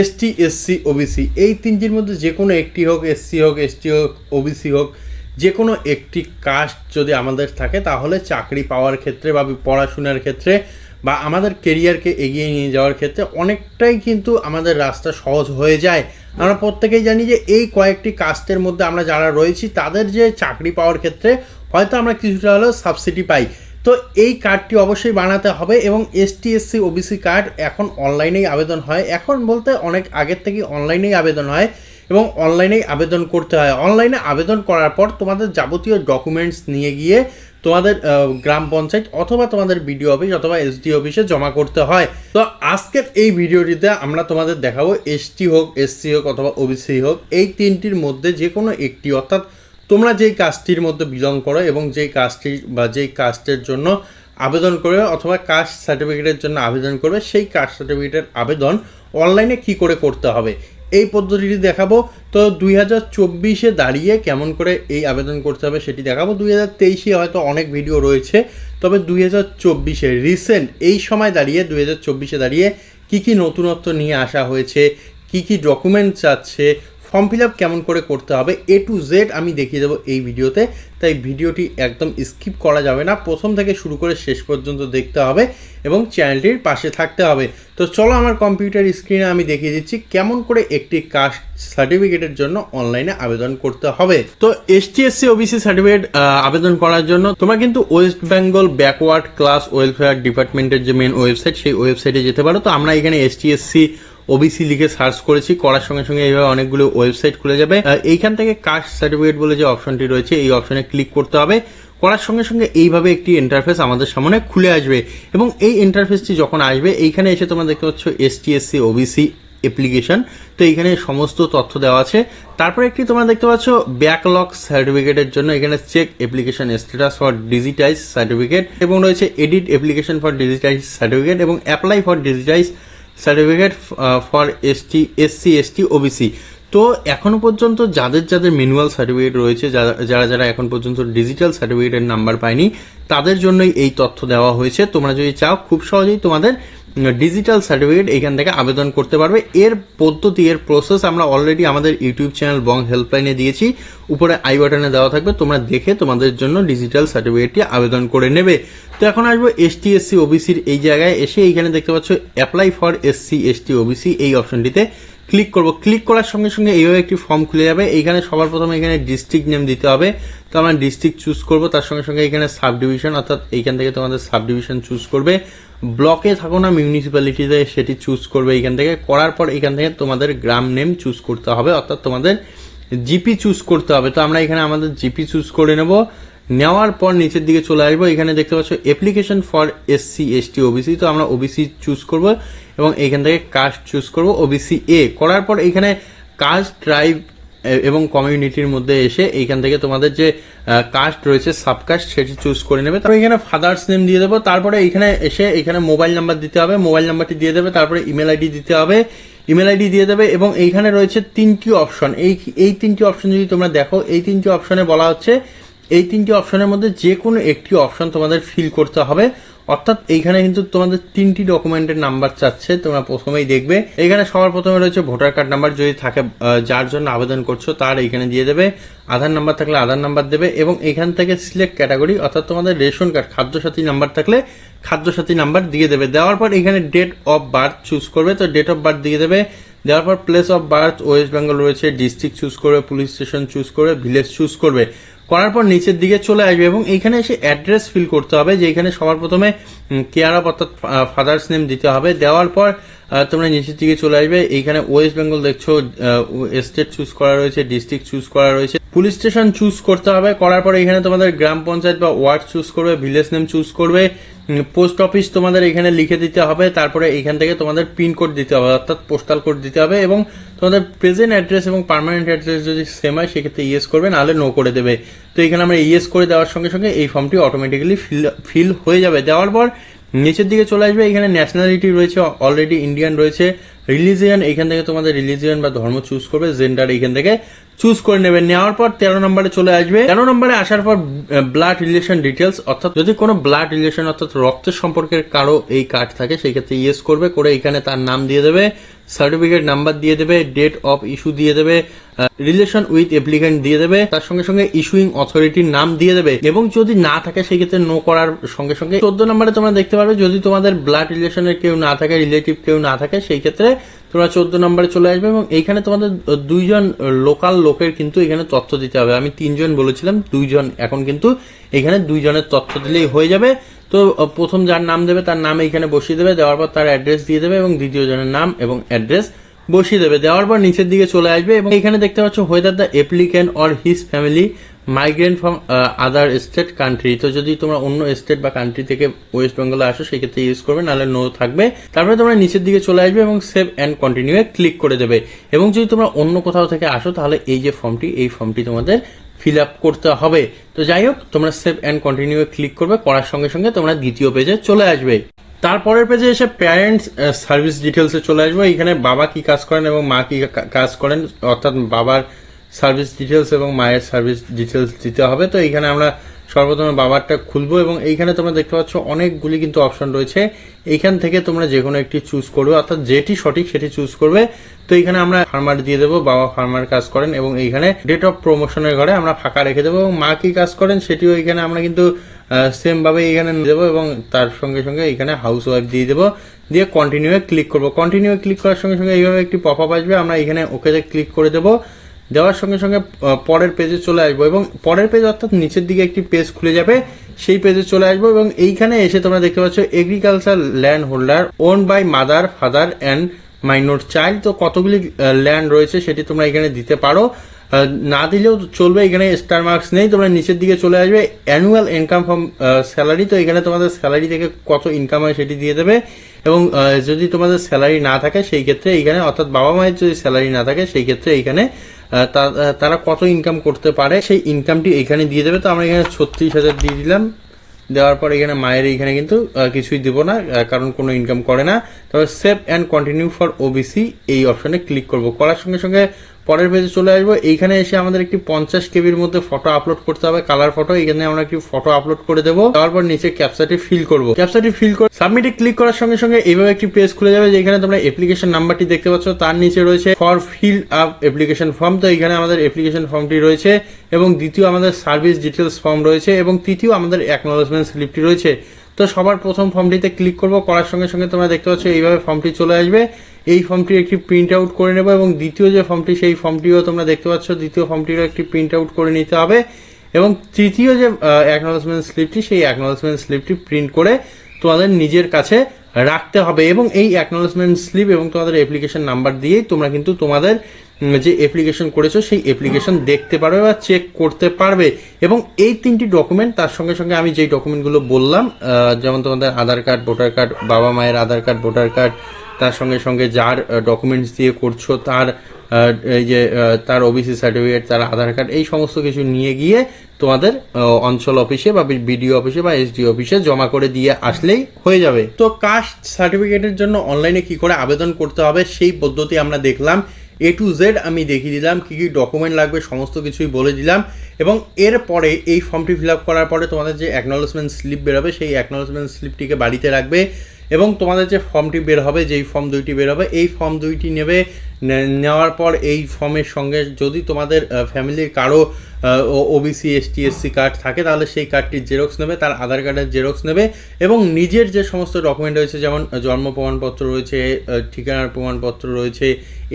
ST SC OBC এই তিনটির মধ্যে যে কোনো একটি হোক এসসি হোক এসটি হোক ওবিসি হোক যে কোনো একটি কাস্ট যদি আমাদের থাকে, তাহলে চাকরি পাওয়ার ক্ষেত্রে বা পড়াশোনার ক্ষেত্রে বা আমাদের কেরিয়ারকে এগিয়ে নিয়ে যাওয়ার ক্ষেত্রে অনেকটাই কিন্তু আমাদের রাস্তা সহজ হয়ে যায়। আমরা প্রত্যেকেই জানি যে এই কয়েকটি কাস্টের মধ্যে আমরা যারা রয়েছি, তাদের যে চাকরি পাওয়ার ক্ষেত্রে হয়তো আমরা কিছুটা হলেও সাবসিডি পাই। তো এই কার্ডটি অবশ্যই বানাতে হবে এবং এসটি এসসি ওবিসি কার্ড এখন অনলাইনেই আবেদন হয়। এখন বলতে অনেক আগের থেকে অনলাইনেই আবেদন হয় এবং অনলাইনেই আবেদন করতে হয়। অনলাইনে আবেদন করার পর তোমাদের যাবতীয় ডকুমেন্টস নিয়ে গিয়ে তোমাদের গ্রাম পঞ্চায়েত অথবা তোমাদের বিডিও অফিস অথবা এসডি অফিসে জমা করতে হয়। তো আজকের এই ভিডিওটিতে আমরা তোমাদের দেখাবো এসটি হোক এসসি হোক অথবা ওবিসি হোক, এই তিনটির মধ্যে যে কোনো একটি, অর্থাৎ তোমরা যেই কাজটির মধ্যে বিলং করো এবং যেই কাস্টটি বা যেই কাস্টের জন্য আবেদন করবে অথবা কাস্ট সার্টিফিকেটের জন্য আবেদন করবে, সেই কাস্ট সার্টিফিকেটের আবেদন অনলাইনে কি করে করতে হবে? এই পদ্ধতিটি দেখাবো। তো দুই হাজার চব্বিশে দাঁড়িয়ে কেমন করে এই আবেদন করতে হবে সেটি দেখাবো। দুই হাজার তেইশে হয়তো অনেক ভিডিও রয়েছে, তবে দুই হাজার চব্বিশে রিসেন্ট এই সময় দাঁড়িয়ে, দুই হাজার চব্বিশে দাঁড়িয়ে কী কী নতুনত্ব নিয়ে আসা হয়েছে, কী কী ডকুমেন্ট চাচ্ছে ফর্ম ফিল আপ কেমন করে করতে হবে এ টু জেড আমি দেখিয়ে দেবো এই ভিডিওতে। তাই ভিডিওটি একদম স্কিপ করা যাবে না। প্রথম থেকে শুরু করে শেষ পর্যন্ত দেখতে হবে এবং চ্যানেলটির পাশে থাকতে হবে। তো চলো আমার কম্পিউটার স্ক্রিনে আমি দেখিয়ে দিচ্ছি কেমন করে একটি কাস্ট সার্টিফিকেটের জন্য অনলাইনে আবেদন করতে হবে। তো এসটিএসসি ওবিসি সার্টিফিকেট আবেদন করার জন্য তোমরা কিন্তু West Bengal backward class welfare ডিপার্টমেন্টের যে মেন ওয়েবসাইট সেই ওয়েবসাইটে যেতে পারো। তো আমরা এখানে এসটিএসসি ওবিসি লিখে সার্চ করেছি, করার সঙ্গে সঙ্গে এইভাবে অনেকগুলো ওয়েবসাইট খুলে যাবে। এইখান থেকে কাস্ট সার্টিফিকেট বলে যে অপশনটি রয়েছে, এই অপশনে ক্লিক করতে হবে। করার সঙ্গে সঙ্গে এইভাবে একটি ইন্টারফেস আমাদের সামনে খুলে আসবে এবং এই ইন্টারফেসটি যখন আসবে, এইখানে এসে তোমরা দেখতে পাচ্ছ এসটিএসসি ওবিসি অ্যাপ্লিকেশন তো এইখানে সমস্ত তথ্য দেওয়া আছে। তারপরে একটি তোমরা দেখতে পাচ্ছ ব্যাকলগ সার্টিফিকেটের জন্য এখানে check application status for digitise certificate এবং রয়েছে edit application for digitise certificate এবং apply for digitise certificate for ST SC ST OBC তো এখনও পর্যন্ত যাদের যাদের ম্যানুয়াল সার্টিফিকেট রয়েছে, যারা যারা এখন পর্যন্ত ডিজিটাল সার্টিফিকেটের নাম্বার পায়নি, তাদের জন্যই এই তথ্য দেওয়া হয়েছে। তোমরা যদি চাও, খুব সহজেই তোমাদের ডিজিটাল সার্টিফিকেট এখান থেকে আবেদন করতে পারবে। এর পদ্ধতি, এর প্রসেস আমরা অলরেডি আমাদের ইউটিউব চ্যানেল বং হেল্পলাইনে দিয়েছি। উপরে আই বাটনে দেওয়া থাকবে, তোমরা দেখে তোমাদের জন্য ডিজিটাল সার্টিফিকেটটি আবেদন করে নেবে। তো এখন আসব এসটি এসসি ওবিসির এই জায়গায় এসে, এইখানে দেখতে পাচ্ছ apply for SC ST OBC এই অপশনটিতে ক্লিক করব। ক্লিক করার সঙ্গে সঙ্গে এইভাবে একটি ফর্ম খুলে যাবে। এইখানে সবার প্রথমে এখানে ডিস্ট্রিক্ট নেম দিতে হবে। তো আমরা ডিস্ট্রিক্ট চুজ করব। তার সঙ্গে সঙ্গে এখানে সাব ডিভিশন অর্থাৎ এইখান থেকে তোমাদের সাব ডিভিশন চুজ করবে ব্লকে থাকো না মিউনিসিপ্যালিটিতে সেটি চুজ করবে এইখান থেকে। করার পর এখান থেকে তোমাদের গ্রাম নেম চুজ করতে হবে, অর্থাৎ তোমাদের জিপি চুজ করতে হবে। তো আমরা এখানে আমাদের জিপি চুজ করে নেব। নেওয়ার পর নিচের দিকে চলে আসব। এখানে দেখতে পাচ্ছ application for SC ST OBC তো আমরা ওবিসি চুজ করব এবং এখান থেকে কাস্ট চুজ করব ওবিসি এ করার পর এখানে কাস্ট ট্রাইব এবং কমিউনিটির মধ্যে এসে এইখান থেকে তোমাদের যে কাস্ট রয়েছে সাবকাস্ট সেটি চুজ করে নেবে। তারপর এখানে ফাদার্স নেম দিয়ে দেবো। তারপরে এখানে এসে এখানে মোবাইল নাম্বার দিতে হবে। মোবাইল নাম্বারটি দিয়ে দেবে। তারপরে ইমেল আইডি দিতে হবে। ইমেল আইডি দিয়ে দেবে এবং এইখানে রয়েছে তিনটি অপশন এই এই তিনটি অপশন যদি তোমরা দেখো, এই তিনটি অপশনে বলা হচ্ছে এই তিনটি অপশনের মধ্যে যে কোনো একটি অপশন তোমাদের ফিল করতে হবে। অর্থাৎ এইখানে কিন্তু তোমাদের তিনটি ডকুমেন্টের নাম্বার চাচ্ছে, তোমরা প্রথমেই দেখবে। এখানে সবার প্রথমে রয়েছে ভোটার কার্ড নাম্বার যদি থাকে যার জন্য আবেদন করছ তার এইখানে দিয়ে দেবে। আধার নাম্বার থাকলে আধার নাম্বার দেবে এবং এখান থেকে সিলেক্ট ক্যাটাগরি অর্থাৎ তোমাদের রেশন কার্ড খাদ্যসাথী নাম্বার থাকলে খাদ্যসাথী নাম্বার দিয়ে দেবে। দেওয়ার পর এখানে ডেট অফ বার্থ চুজ করবে। তো ডেট অফ বার্থ দিয়ে দেবে। দেওয়ার পর place of birth West Bengal রয়েছে ডিস্ট্রিক্ট চুজ করবে পুলিশ স্টেশন চুজ করবে ভিলেজ চুজ করবে। করার পর নিচের দিকে চলে আসবে এবং এইখানে এসে অ্যাড্রেস ফিল করতে হবে, যে এখানে সবার প্রথমে কেয়ার অফ অর্থাৎ ফাদার্স নেম দিতে হবে। দেওয়ার পর তোমরা নিচের দিকে চলে আসবে। এইখানে ওয়েস্ট বেঙ্গল দেখছ স্টেট চুজ করা রয়েছে ডিস্ট্রিক্ট চুজ করা রয়েছে। পুলিশ স্টেশন চুজ করতে হবে, করার পর এখানে তোমাদের গ্রাম পঞ্চায়েত বা ওয়ার্ড চুজ করবে ভিলেজ নেম চুজ করবে। পোস্ট অফিস তোমাদের এখানে লিখে দিতে হবে, তারপরে এখান থেকে তোমাদের পিনকোড দিতে হবে, অর্থাৎ পোস্টাল কোড দিতে হবে এবং তোমাদের প্রেজেন্ট অ্যাড্রেস এবং পার্মানেন্ট অ্যাড্রেস যদি সেম হয়, সেক্ষেত্রে ইয়েস করবে, নাহলে নো করে দেবে। তো এখানে আমরা ইয়েস করে দেওয়ার সঙ্গে সঙ্গে এই ফর্মটি অটোমেটিক্যালি ফিল ফিল হয়ে যাবে। দেওয়ার পর নিচের দিকে চলে আসবে এখানে ন্যাশনালিটি রয়েছে অলরেডি ইন্ডিয়ান রয়েছে। রিলিজিয়ান এখান থেকে তোমাদের রিলিজিয়ান বা ধর্ম চুজ করবে জেন্ডার এখান থেকে চুজ করে নেবে। নেওয়ার পর তেরো নম্বরে চলে আসবে। তেরো নম্বরে আসার পর ব্লাড রিলেশন ডিটেলস অর্থাৎ যদি কোনো ব্লাড রিলেশন অর্থাৎ রক্তের সম্পর্কের কারও এই কার্ড থাকে, সেই ক্ষেত্রে ইয়েস করবে। করে এখানে তার নাম দিয়ে দেবে সার্টিফিকেট নাম্বার দিয়ে দেবে ডেট অফ ইস্যু দিয়ে দেবে রিলেশন উইথ অ্যাপ্লিকেন্ট দিয়ে দেবে, তার সঙ্গে সঙ্গে ইস্যুইং অথরিটির নাম দিয়ে দেবে। এবং যদি না থাকে, সেই ক্ষেত্রে নো করার সঙ্গে সঙ্গে। চোদ্দ নম্বরে তোমরা দেখতে পারবে, যদি তোমাদের ব্লাড রিলেশনের কেউ না থাকে রিলেটিভ কেউ না থাকে, সেই ক্ষেত্রে তোমরা চোদ্দ নম্বরে চলে আসবে এবং এইখানে তোমাদের দুইজন লোকাল লোকের কিন্তু এখানে তথ্য দিতে হবে। আমি তিনজন বলেছিলাম, দুইজন এখন কিন্তু এখানে দুইজনের তথ্য দিলেই হয়ে যাবে। তো প্রথম যার নাম দেবে, তার নাম এইখানে বসিয়ে দেবে, দেওয়ার পর তার অ্যাড্রেস দিয়ে দেবে এবং দ্বিতীয় জনের নাম এবং অ্যাড্রেস বসিয়ে দেবে। দেওয়ার পর নিচের দিকে চলে আসবে এবং এখানে দেখতে পাচ্ছ whether the applicant or his family migrant from other state country তো যদি তোমরা অন্য স্টেট বা কান্ট্রি থেকে ওয়েস্ট বেঙ্গলে আসো, সেক্ষেত্রে ইউজ করবে, নাহলে নো থাকবে। তারপরে তোমরা নিচের দিকে চলে আসবে এবং সেভ অ্যান্ড কন্টিনিউ এ ক্লিক করে দেবে। এবং যদি তোমরা অন্য কোথাও থেকে আসো, তাহলে এই যে ফর্মটি এই ফর্মটি তোমাদের ফিল আপ করতে হবে। তো যাই হোক, তোমরা সেভ অ্যান্ড কন্টিনিউ এ ক্লিক করবে, করার সঙ্গে সঙ্গে তোমরা দ্বিতীয় পেজে চলে আসবে। তারপরের পেজে এসে প্যারেন্টস সার্ভিস ডিটেলসে চলে আসবে। এখানে বাবা কি কাজ করেন এবং মা কি, কাজ করেন, অর্থাৎ বাবার সার্ভিস ডিটেলস এবং মায়ের সার্ভিস ডিটেলস দিতে হবে। তো এইখানে আমরা সর্বপ্রথমে বাবারটা খুলবো এবং এইখানে তোমরা দেখতে পাচ্ছ অনেকগুলি কিন্তু অপশন রয়েছে। এইখান থেকে তোমরা যে কোনো একটি চুজ করবে, অর্থাৎ যেটি সঠিক সেটি চুজ করবে। তো এইখানে আমরা ফার্মার দিয়ে দেবো, বাবা ফার্মার কাজ করেন এবং এইখানে ডেট অফ প্রমোশনের ঘরে আমরা ফাঁকা রেখে দেবো এবং মা কি কাজ করেন সেটিও এখানে আমরা কিন্তু সেম ভাবে এখানে দেবো এবং তার সঙ্গে সঙ্গে এখানে হাউস ওয়াইফ দিয়ে দেবো। দিয়ে কন্টিনিউ ক্লিক করব। কন্টিনিউ ক্লিক করার সঙ্গে সঙ্গে এইভাবে একটি পপ আপ আসবে। আমরা এখানে ওকেতে ক্লিক করে দেবো। দেওয়ার সঙ্গে সঙ্গে পরের পেজে চলে আসব এবং পরের পেজ অর্থাৎ নিচের দিকে একটি পেজ খুলে যাবে, সেই পেজে চলে আসব এবং এইখানে এসে তোমরা দেখতে পাচ্ছ agriculture land holder own by mother father and minor child তো কতগুলি ল্যান্ড রয়েছে সেটি তোমরা এখানে দিতে পারো। না দিলেও চলবে, এখানে স্টার মার্কস নেই, তোমরা নিচের দিকে চলে আসবে। অ্যানুয়াল ইনকাম ফ্রম স্যালারি তো এখানে তোমাদের স্যালারি থেকে কত ইনকাম হয় সেটি দিয়ে দেবে। এবং যদি তোমাদের স্যালারি না থাকে, সেই ক্ষেত্রে এইখানে অর্থাৎ বাবা মায়ের যদি স্যালারি না থাকে, সেই ক্ষেত্রে এইখানে তারা কত ইনকাম করতে পারে, সেই ইনকামটি এখানে দিয়ে দেবে। তো আমরা এখানে ছত্রিশ হাজার দিয়ে দিলাম। দেওয়ার পর এখানে মায়ের এখানে কিন্তু কিছুই দিব না কারণ কোনো ইনকাম করে না। তবে save and continue for OBC এই অপশনে ক্লিক করব। করার সঙ্গে সঙ্গে পরের পেজে চলে আসব। এইখানে এসে আমাদের একটি পঞ্চাশ কেবির মধ্যে ফটো আপলোড করতে হবে কালার ফটো এখানে আমরা একটি ফটো আপলোড করে দেবো। তারপর নিচে ক্যাপচাটি ফিল করব। ক্যাপচাটি ফিল করে সাবমিটে ক্লিক করার সঙ্গে সঙ্গে এইভাবে একটি পেজ খুলে যাবে, যেখানে তোমরা অ্যাপ্লিকেশন নাম্বারটি দেখতে পাচ্ছ। তার নিচে রয়েছে for fill up application form তো এখানে আমাদের অ্যাপ্লিকেশন ফর্মটি রয়েছে। এবং দ্বিতীয় আমাদের সার্ভিস ডিটেলস ফর্ম রয়েছে। এবং তৃতীয় আমাদের অ্যাকনোলেজমেন্ট স্লিপটি রয়েছে। তো সবার প্রথম ফর্মটিতে ক্লিক করব, করার সঙ্গে সঙ্গে তোমরা দেখতে পাচ্ছ এইভাবে ফর্মটি চলে আসবে। এই ফর্মটির একটি প্রিন্ট আউট করে নেব এবং দ্বিতীয় যে ফর্মটি, সেই ফর্মটিও তোমরা দেখতে পাচ্ছ, দ্বিতীয় ফর্মটিরও একটি প্রিন্ট আউট করে নিতে হবে। এবং তৃতীয় যে অ্যাকনোলেজমেন্ট স্লিপটি সেই অ্যাকনোলেজমেন্ট স্লিপটি প্রিন্ট করে তোমাদের নিজের কাছে রাখতে হবে। এবং এই অ্যাকনোলেজমেন্ট স্লিপ এবং তোমাদের অ্যাপ্লিকেশন নাম্বার দিয়েই তোমরা কিন্তু তোমাদের যে অ্যাপ্লিকেশন করেছ, সেই অ্যাপ্লিকেশন দেখতে পারবে বা চেক করতে পারবে। এবং এই তিনটি ডকুমেন্ট তার সঙ্গে সঙ্গে আমি যেই ডকুমেন্টগুলো বললাম যেমন তোমাদের আধার কার্ড ভোটার কার্ড বাবা মায়ের আধার কার্ড ভোটার কার্ড তার সঙ্গে সঙ্গে যার ডকুমেন্টস দিয়ে করছ, তার এই যে তার ওবিসি সার্টিফিকেট তার আধার কার্ড এই সমস্ত কিছু নিয়ে গিয়ে তোমাদের অঞ্চল অফিসে বা বিডিও অফিসে বা এসডি অফিসে জমা করে দিয়ে আসলেই হয়ে যাবে। তো কাস্ট সার্টিফিকেটের জন্য অনলাইনে কি করে আবেদন করতে হবে, সেই পদ্ধতি আমরা দেখলাম। এ টু জেড আমি দেখিয়ে দিলাম, কী কী ডকুমেন্ট লাগবে, সমস্ত কিছুই বলে দিলাম। এবং এরপরে এই ফর্মটি ফিল আপ করার পরে তোমাদের যে অ্যাকনোলেজমেন্ট স্লিপ বেরোবে, সেই অ্যাকনোলেজমেন্ট স্লিপটিকে বাড়িতে রাখবে। এবং তোমাদের যে ফর্মটি বের হবে, যেই ফর্ম দুইটি বের হবে, এই ফর্ম দুইটি নেবে নেওয়ার পর এই ফর্মের সঙ্গে যদি তোমাদের ফ্যামিলির কারও ওবিসি এসটি এসসি কার্ড থাকে, তাহলে সেই কার্ডটির জেরক্স নেবে, তার আধার কার্ডের জেরক্স নেবে এবং নিজের যে সমস্ত ডকুমেন্ট রয়েছে, যেমন জন্ম প্রমাণপত্র রয়েছে ঠিকানার প্রমাণপত্র রয়েছে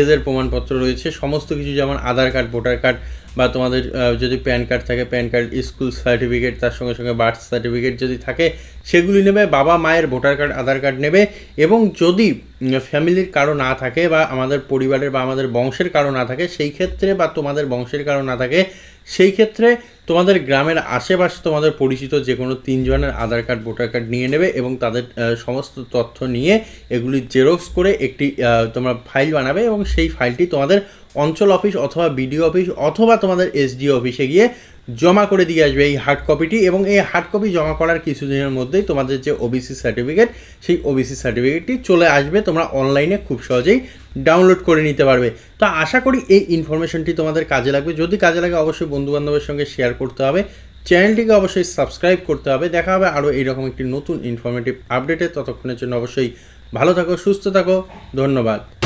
এজের প্রমাণপত্র রয়েছে, সমস্ত কিছু যেমন আধার কার্ড ভোটার কার্ড বা তোমাদের যদি প্যান কার্ড থাকে প্যান কার্ড স্কুল সার্টিফিকেট তার সঙ্গে সঙ্গে বার্থ সার্টিফিকেট যদি থাকে, সেগুলি নেবে, বাবা, মায়ের ভোটার কার্ড আধার কার্ড নেবে এবং যদি ফ্যামিলির কারও না থাকে বা আমাদের পরিবারের বা আমাদের বংশের কারও না থাকে, সেই ক্ষেত্রে বা তোমাদের বংশের কারও না থাকে, সেই ক্ষেত্রে তোমাদের গ্রামের আশেপাশে তোমাদের পরিচিত যে কোনো তিনজনের আধার কার্ড, ভোটার কার্ড নিয়ে নেবে এবং তাদের সমস্ত তথ্য নিয়ে এগুলি জেরক্স করে একটি তোমরা ফাইল বানাবে এবং সেই ফাইলটি তোমাদের অঞ্চল অফিস অথবা বিডিও অফিস অথবা তোমাদের এসডিও অফিসে গিয়ে জমা করে দিয়ে আসবে এই হার্ড কপিটি এবং এই হার্ড কপি জমা করার কিছুদিনের মধ্যেই তোমাদের যে ওবিসি সার্টিফিকেট সেই ওবিসি সার্টিফিকেটটি চলে আসবে। তোমরা অনলাইনে খুব সহজেই ডাউনলোড করে নিতে পারবে। তো আশা করি এই ইনফরমেশনটি তোমাদের কাজে লাগবে। যদি কাজে লাগে, অবশ্যই বন্ধুবান্ধবের সঙ্গে শেয়ার করতে হবে। চ্যানেলটিকে অবশ্যই সাবস্ক্রাইব করতে হবে। দেখা হবে আরও এইরকম একটি নতুন ইনফরমেটিভ আপডেটে ততক্ষণের জন্য অবশ্যই ভালো থাকো, সুস্থ থাকো। ধন্যবাদ।